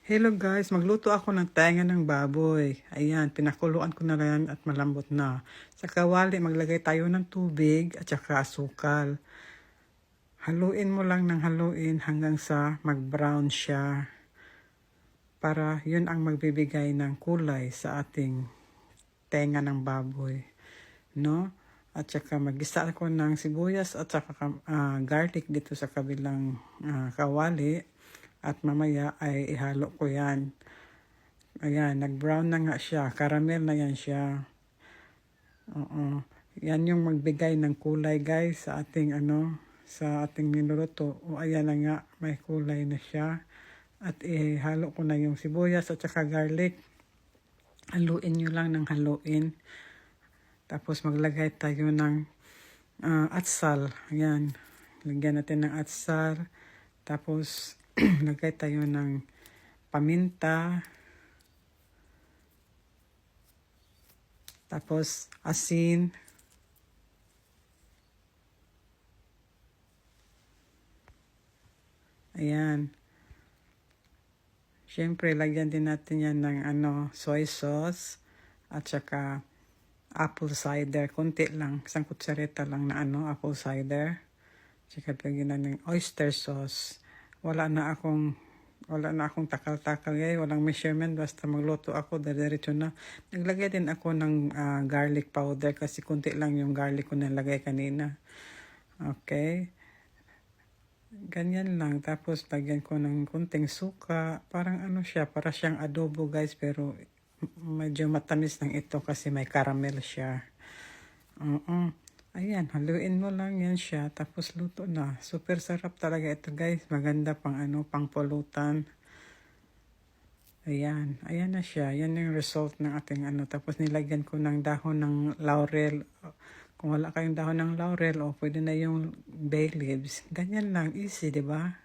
Hello guys, magluto ako ng tainga ng baboy. Ayan, pinakuluan ko na yan at malambot na. Sa kawali, maglagay tayo ng tubig at saka asukal. Haluin mo lang ng haluin hanggang sa mag-brown siya. Para yun ang magbibigay ng kulay sa ating tenga ng baboy. No? At saka magisa ako ng sibuyas at saka ah, garlic dito sa kabilang ah, kawali. At mamaya ay ihalo ko yan. Ayan, nag-brown na nga siya. Caramel na yan siya. Oo. Yan yung magbigay ng kulay guys sa ating ano, sa ating niluluto. O ayan na nga, may kulay na siya. At ihalo ko na yung sibuyas at saka garlic. Haluin nyo lang ng haluin. Tapos maglagay tayo ng ah, atsal. Ayan. Lagyan natin ng atsal. Tapos lagay tayo ng paminta. Tapos asin. Ayan. Siyempre, lagyan din natin yan ng ano, soy sauce at saka apple cider. Kunti lang. Isang kutsareta lang na ano, apple cider. Tsaka lagyan na ng oyster sauce. Wala na akong wala na akong takal-takal eh. Walang measurement. Basta magluto ako, diretso na. Naglagay din ako ng ah, garlic powder kasi kunti lang yung garlic ko nalagay kanina. Okay. Ganyan lang. Tapos lagyan ko ng kunting suka. Parang ano siya, para siyang adobo guys. Pero medyo matamis lang ito kasi may caramel siya. Oo. Ayan, haluin mo lang yan siya. Tapos luto na. Super sarap talaga ito guys. Maganda pang ano, pang pulutan. Ayan, ayan na siya. Yan yung result ng ating ano. Tapos nilagyan ko ng dahon ng laurel. Kung wala kayong dahon ng laurel, o pwede na yung bay leaves. Ganyan lang, easy, di ba?